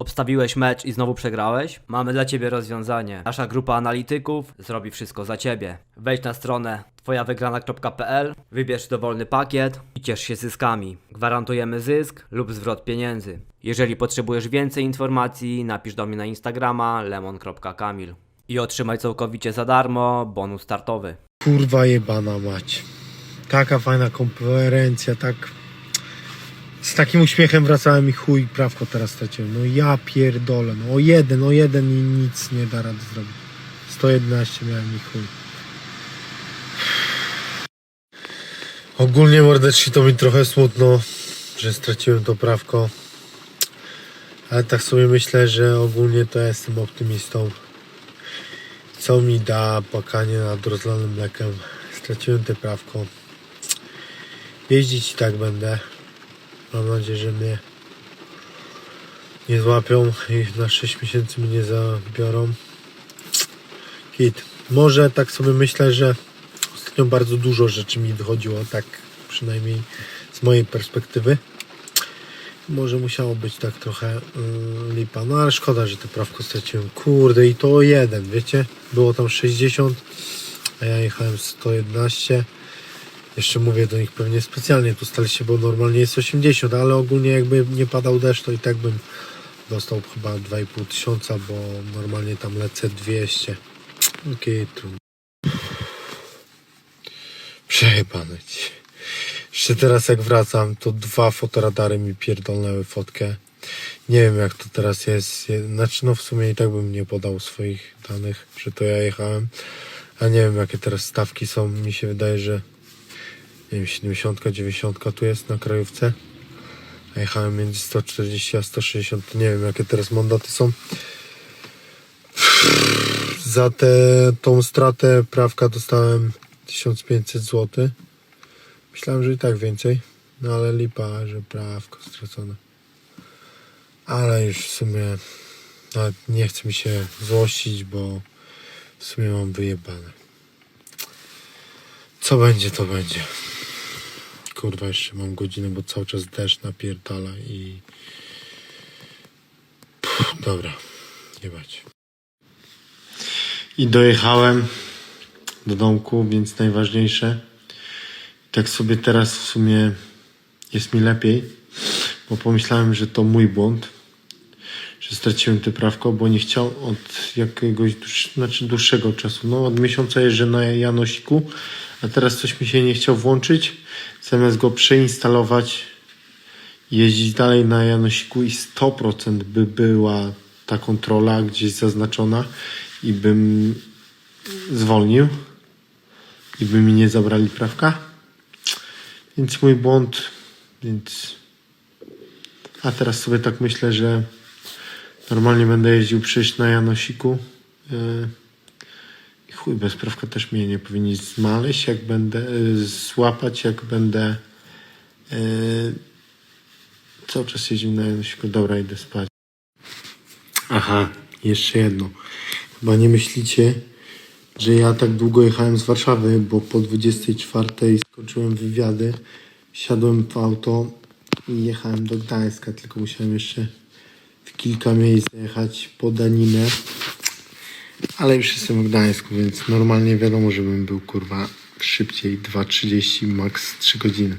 Obstawiłeś mecz i znowu przegrałeś? Mamy dla ciebie rozwiązanie. Nasza grupa analityków zrobi wszystko za ciebie. Wejdź na stronę twojawygrana.pl, wybierz dowolny pakiet i ciesz się zyskami. Gwarantujemy zysk lub zwrot pieniędzy. Jeżeli potrzebujesz więcej informacji, napisz do mnie na Instagrama lemon.kamil i otrzymaj całkowicie za darmo bonus startowy. Kurwa jebana mać. Taka fajna konferencja, tak... Z takim uśmiechem wracałem i chuj prawko teraz straciłem. No ja pierdolę, no o jeden, o jeden i nic nie da rady zrobić. 111 miałem i chuj. Ogólnie mordeczki to mi trochę smutno, że straciłem to prawko. Ale tak sobie myślę, że ogólnie to ja jestem optymistą. Co mi da płakanie nad rozlanym mlekiem? Straciłem te prawko. Jeździć i tak będę. Mam nadzieję, że mnie nie złapią i na 6 miesięcy mnie nie zabiorą. Kit. Może tak sobie myślę, że ostatnio bardzo dużo rzeczy mi wychodziło, tak przynajmniej z mojej perspektywy. Może musiało być tak trochę yy, lipa. No ale szkoda, że te prawko straciłem. Kurde, i to jeden, wiecie? Było tam 60, a ja jechałem 111. Jeszcze mówię do nich pewnie specjalnie tu staliście, bo normalnie jest 80, ale ogólnie jakby nie padał deszcz, to i tak bym dostał chyba 2,5 tysiąca, bo normalnie tam lecę 200. Okej, trudno. Przejebane ci. Jeszcze teraz jak wracam, to dwa fotoradary mi pierdolnęły fotkę. Nie wiem jak to teraz jest. Je- Znaczy no w sumie i tak bym nie podał swoich danych, że to ja jechałem. A nie wiem jakie teraz stawki są. Mi się wydaje, że nie wiem, 70, 90 tu jest na krajówce. A jechałem między 140 a 160. To nie wiem jakie teraz mandaty są. Za tę tą stratę prawka dostałem 1500 zł. Myślałem, że i tak więcej. No ale lipa, że prawko stracone. Ale już w sumie nawet nie chce mi się złościć, bo w sumie mam wyjebane. Co będzie, to będzie. Kurwa, jeszcze mam godzinę, bo cały czas deszcz napierdala i... Puh, dobra, jebać. I dojechałem do domku, więc najważniejsze. Tak sobie teraz w sumie jest mi lepiej, bo pomyślałem, że to mój błąd, że straciłem tę prawko, bo nie chciał od jakiegoś znaczy dłuższego czasu. No od miesiąca jeżdżę na Janosiku, a teraz coś mi się nie chciał włączyć. Zamiast go przeinstalować, jeździć dalej na Janosiku i 100% by była ta kontrola gdzieś zaznaczona i bym zwolnił i by mi nie zabrali prawka. Więc mój błąd, więc. A teraz sobie tak myślę, że normalnie będę jeździł przyjść na Janosiku. Yy, chuj, bez prawka też mnie nie powinni znaleźć, jak będę yy, złapać, jak będę yy, cały czas jeździł na Janosiku. Dobra, idę spać. Aha, jeszcze jedno. Chyba nie myślicie, że ja tak długo jechałem z Warszawy, bo po 24 skończyłem wywiady, siadłem w auto i jechałem do Gdańska, tylko musiałem jeszcze w kilka miejsc jechać po daninę. Ale już jestem w Gdańsku, więc normalnie wiadomo, żebym był kurwa szybciej 2.30, max 3 godziny.